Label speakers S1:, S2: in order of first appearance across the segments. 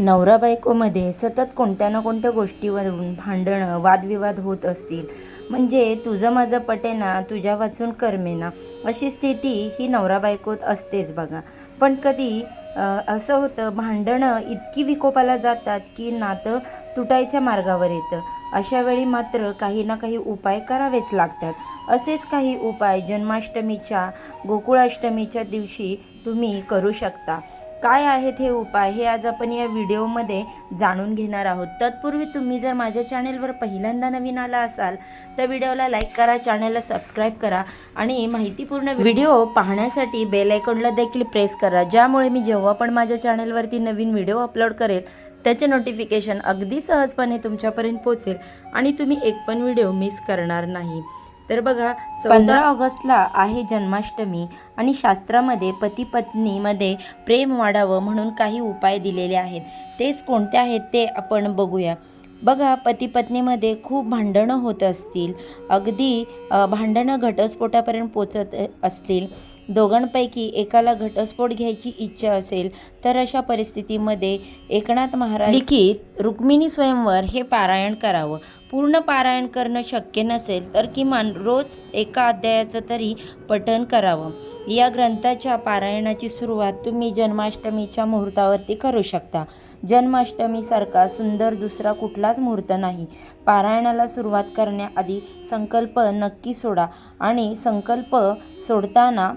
S1: नवरा बायकोमध्ये सतत कोणत्या ना कोणत्या गोष्टीवरून भांडणं वादविवाद होत असतील. म्हणजे तुझं माझं पटेना तुझ्या वाचून करमेना अशी स्थिती ही नवरा बायकोत असतेच बघा. पण कधी असं होतं भांडणं इतकी विकोपाला जातात की नातं तुटायच्या मार्गावर येतं. अशा वेळी मात्र काही ना काही उपाय करावेच लागतात. असेच काही उपाय जन्माष्टमीच्या गोकुळाष्टमीच्या दिवशी तुम्ही करू शकता. काय आहेत हे उपाय हे आज आपण या व्हिडिओमध्ये जाणून घेणार आहोत. तत्पूर्वी तुम्ही जर माझ्या चॅनेलवर पहिल्यांदा नवीन आला असाल तर व्हिडिओला लाईक करा चॅनलला सबस्क्राईब करा आणि माहितीपूर्ण व्हिडिओ पाहण्यासाठी बेल आयकॉनला देखील प्रेस करा ज्यामुळे मी जेव्हा पण माझ्या चॅनेलवरती नवीन व्हिडिओ अपलोड करेल त्याचे नोटिफिकेशन अगदी सहजपणे तुमच्यापर्यंत पोहोचेल आणि तुम्ही एक पण व्हिडिओ मिस करणार नाही. तर बघा पंधरा ऑगस्टला आहे जन्माष्टमी आणि शास्त्रामध्ये पती पत्नीमध्ये प्रेम वाढावं म्हणून काही उपाय दिलेले आहेत. तेच कोणते आहेत ते आपण बघूया. बघा पती पत्नीमध्ये खूप भांडणं होत असतील. अगदी भांडणं घटस्फोटापर्यंत पोचत असतील. दोघांपैकी एकाला घटस्फोट घ्यायची इच्छा असेल तर अशा परिस्थितीमध्ये एकनाथ महाराज लिखित रुक्मिणी स्वयंवर हे पारायण करावं. पूर्ण पारायण करणं शक्य नसेल तर किमान रोज एका अध्यायाचं तरी पठण करावं. या ग्रंथाच्या पारायणाची सुरुवात तुम्ही जन्माष्टमीच्या मुहूर्तावरती करू शकता. जन्माष्टमीसारखा सुंदर दुसरा कुठलाच मुहूर्त नाही. पारायणाला सुरुवात करण्याआधी संकल्प नक्की सोडा आणि संकल्प सोडताना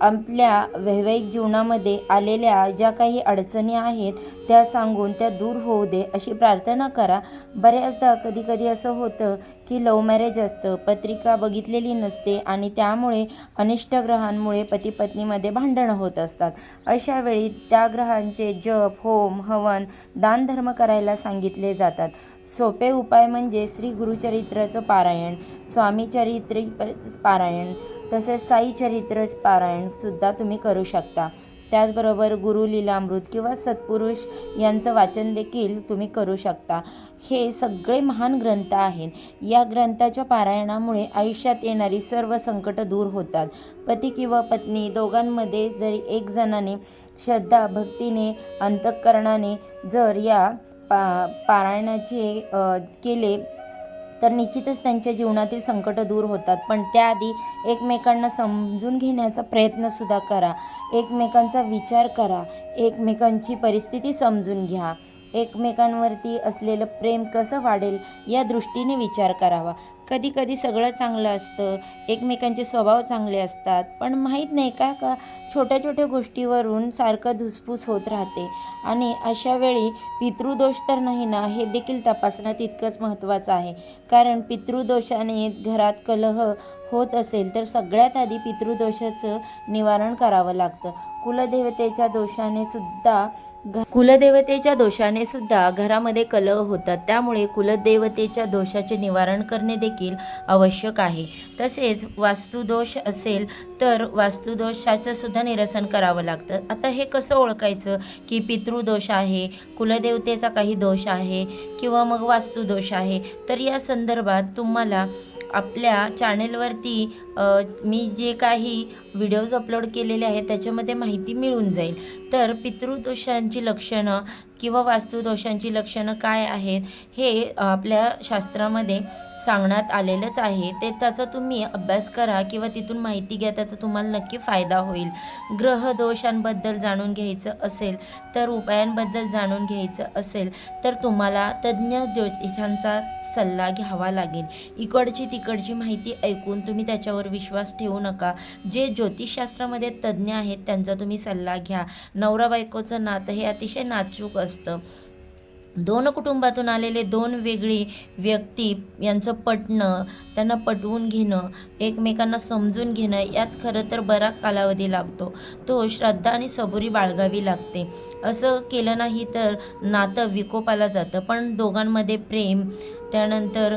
S1: आपल्या वैवाहिक जीवनामध्ये आलेल्या ज्या काही अडचणी आहेत त्या सांगून त्या दूर होऊ दे अशी प्रार्थना करा. बऱ्याचदा कधी कधी असं होतं की लव्ह मॅरेज असतं पत्रिका बघितलेली नसते आणि त्यामुळे अनिष्ट ग्रहांमुळे पती पत्नीमध्ये भांडणं होत असतात. अशा वेळी त्या ग्रहांचे जप होम हवन दानधर्म करायला सांगितले जातात. सोपे उपाय म्हणजे श्री गुरुचरित्राचं पारायण स्वामीचरित्री पारायण तसेच साई चरित्र पारायणसुद्धा तुम्ही करू शकता. त्याचबरोबर गुरु लीलामृत किंवा सत्पुरुष यांचं वाचन देखील तुम्ही करू शकता. हे सगळे महान ग्रंथ आहेत. या ग्रंथाच्या पारायणामुळे आयुष्यात येणारी सर्व संकट दूर होतात. पती किंवा पत्नी दोघांमध्ये जरी एक जणाने श्रद्धा भक्तीने अंतःकरणाने जर या पा पारायणाचे केले तर निश्चितच त्यांच्या जीवनातील संकट दूर होतात. पण त्याआधी एकमेकांना समजून घेण्याचा प्रयत्नसुद्धा करा. एकमेकांचा विचार करा. एकमेकांची परिस्थिती समजून घ्या. एकमेकांवरती असलेलं प्रेम कसं वाढेल या दृष्टीने विचार करावा. कधी कधी सगळं चांगलं असतं. एकमेकांचे स्वभाव चांगले असतात. पण माहीत नाही का का छोट्या छोट्या गोष्टीवरून सारखं धुसफूस होत राहते. आणि अशा वेळी पितृदोष तर नाही ना हे देखील तपासणं तितकंच महत्त्वाचं आहे. कारण पितृदोषाने घरात कलह होत असेल तर सगळ्यात आधी पितृदोषाचं निवारण करावं लागतं. कुलदेवतेच्या दोषाने सुद्धा घ कुलदेवतेच्या दोषाने सुद्धा घरामध्ये कलह होतात. त्यामुळे कुलदेवतेच्या दोषाचे निवारण करणे देखील आवश्यक आहे. तसेच वास्तुदोष असेल तर वास्तुदोषाचं सुद्धा निरसन करावं लागतं. आता हे कसं ओळखायचं की पितृदोष आहे कुलदेवतेचा काही दोष आहे किंवा मग वास्तुदोष आहे? तर या संदर्भात तुम्हाला आपल्या चॅनेलवरती मी जे काही व्हिडिओज अपलोड केलेले आहेत त्याच्यामध्ये माहिती मिळून जाईल. तर पितृदोषांची लक्षणं किंवा वास्तुदोषांची लक्षणं काय आहेत हे आपल्या शास्त्रामध्ये सांगण्यात आलेलंच आहे. ते त्याचा तुम्ही अभ्यास करा किंवा तिथून माहिती घ्या त्याचा तुम्हाला नक्की फायदा होईल. ग्रहदोषांबद्दल जाणून घ्यायचं असेल तर उपायांबद्दल जाणून घ्यायचं असेल तर तुम्हाला तज्ज्ञ ज्योतिषांचा सल्ला घ्यावा लागेल. इकडची तिकडची माहिती ऐकून तुम्ही त्याच्यावर विश्वास ठेवू नका. जे ज्योतिषशास्त्रामध्ये तज्ज्ञ आहेत त्यांचा तुम्ही सल्ला घ्या. नवरा बायकोचं नातं हे अतिशय नाचूक असतं. दोन कुटुंबातून आलेले दोन वेगळी व्यक्ती यांचं पटणं त्यांना पटवून घेणं एकमेकांना समजून घेणं यात खरं तर बरा कालावधी लागतो. तो श्रद्धा आणि सबुरी बाळगावी लागते. असं केलं नाही तर नातं विकोपाला जातं. पण दोघांमध्ये प्रेम त्यानंतर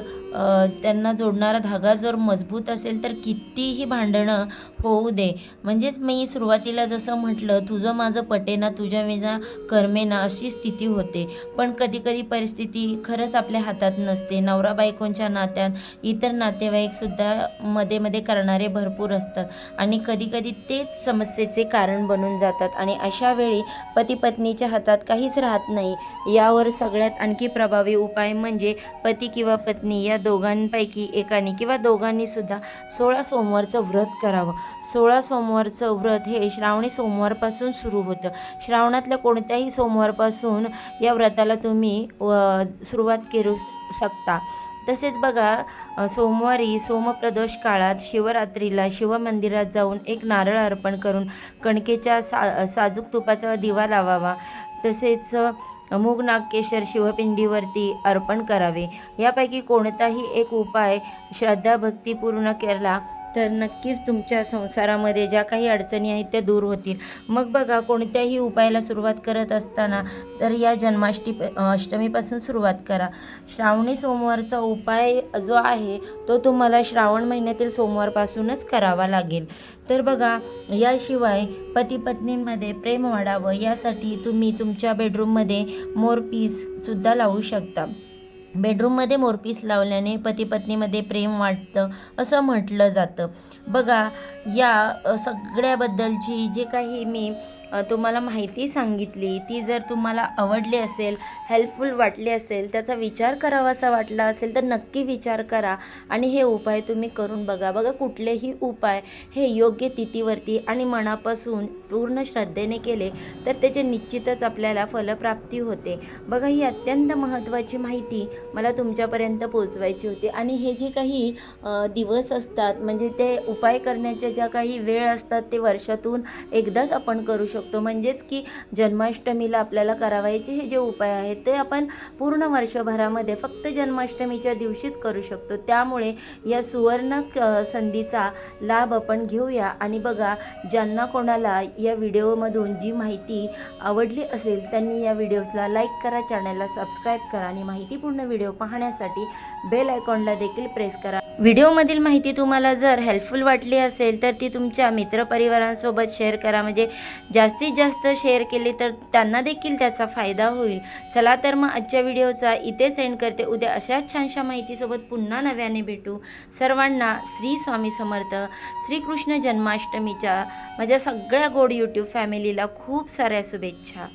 S1: त्यांना जोडणारा धागा जर मजबूत असेल तर कितीही भांडणं होऊ दे. म्हणजेच मी सुरुवातीला जसं म्हटलं तुझं माझं पटेना तुझ्या विना कर्मेना अशी स्थिती होते. पण कधी कधी परिस्थिती खरंच आपल्या हातात नसते. नवरा बायकोंच्या नात्यात इतर नातेवाईकसुद्धा मध्ये मध्ये करणारे भरपूर असतात. आणि कधी कधी तेच समस्येचे कारण बनून जातात. आणि अशा वेळी पती पत्नीच्या हातात काहीच राहत नाही. यावर सगळ्यात आणखी प्रभावी उपाय म्हणजे पती किंवा पत्नी या दोघांपैकी एकाने किंवा दोघांनी सुद्धा सोळा सोमवारचं व्रत करावं. सोळा सोमवारचं व्रत हे श्रावणी सोमवारपासून सुरू होतं. श्रावणातल्या कोणत्याही सोमवारपासून या व्रताला तुम्ही व सुरुवात करू शकता. तसेच बघा सोमवारी सोमप्रदोष काळात शिवरात्रीला शिवमंदिरात जाऊन एक नारळ अर्पण करून कणकेच्या सा साजूक तुपाचा दिवा लावावा. तसेच मूग नागकेशर शिवपिंडीवरती अर्पण करावे. यापैकी कोणताही एक उपाय श्रद्धा भक्तीपूर्ण केला तर नक्कीच तुमच्या संसारामध्ये ज्या काही अडचणी आहेत त्या दूर होतील. मग बघा कोणत्याही उपायाला सुरुवात करत असताना तर या जन्माष्टी अष्टमीपासून सुरुवात करा. श्रावणी सोमवारचा उपाय जो आहे तो तुम्हाला श्रावण महिन्यातील सोमवारपासूनच करावा लागेल. तर बघा याशिवाय पती पत्नींमध्ये प्रेम वाढावं यासाठी तुम्ही तुमच्या बेडरूममध्ये मोरपीससुद्धा लावू शकता. बेडरूममध्ये मोरपीस लावल्याने पती पत्नीमध्ये प्रेम वाटतं असं म्हटलं जातं. बघा या सगळ्याबद्दलची जे काही मी तुम्हाला माहिती सांगितली. ती जर तुम्हाला आवडली असेल हेल्पफुल वाटली असेल त्याचा विचार करावासा वाटला असेल तर नक्की विचार करा. आणि हे उपाय तुम्ही करून बघा. बघा कुठलेही उपाय हे योग्य तिथीवरती आणि मनापासून पूर्ण श्रद्धेने केले तर त्याचे निश्चितच आपल्याला फलप्राप्ती होते. बघा ही अत्यंत महत्त्वाची माहिती मला तुमच्यापर्यंत पोचवायची होती. आणि हे जे काही दिवस असतात म्हणजे ते उपाय करण्याच्या ज्या काही वेळ असतात ते वर्षातून एकदाच आपण करू शकतो. म्हणजेच की जन्माष्टमीला आपल्याला करावायचे हे जे उपाय आहेत ते आपण पूर्ण वर्षभरामध्ये फक्त जन्माष्टमीच्या दिवशीच करू शकतो. त्यामुळे या सुवर्ण संधीचा लाभ आपण घेऊया. आणि बघा ज्यांना कोणाला या व्हिडिओमधून जी माहिती आवडली असेल त्यांनी या व्हिडिओला लाईक करा चॅनलला सबस्क्राईब करा आणि माहितीपूर्ण व्हिडिओ पाहण्यासाठी बेल आयकॉनला देखील प्रेस करा. व्हिडिओमधील माहिती तुम्हाला जर हेल्पफुल वाटली असेल तर ती तुमच्या मित्रपरिवारांसोबत शेअर करा. म्हणजे जास्तीत जास्त शेअर केले तर त्यांना देखील त्याचा फायदा होईल. चला तर मग आजच्या व्हिडिओचा इथे सेंड करते. उद्या अशाच छानशा माहितीसोबत पुन्हा नव्याने भेटू. सर्वांना श्री स्वामी समर्थ. श्रीकृष्ण जन्माष्टमीच्या माझ्या सगळ्या गोड यूट्यूब फॅमिलीला खूप साऱ्या शुभेच्छा.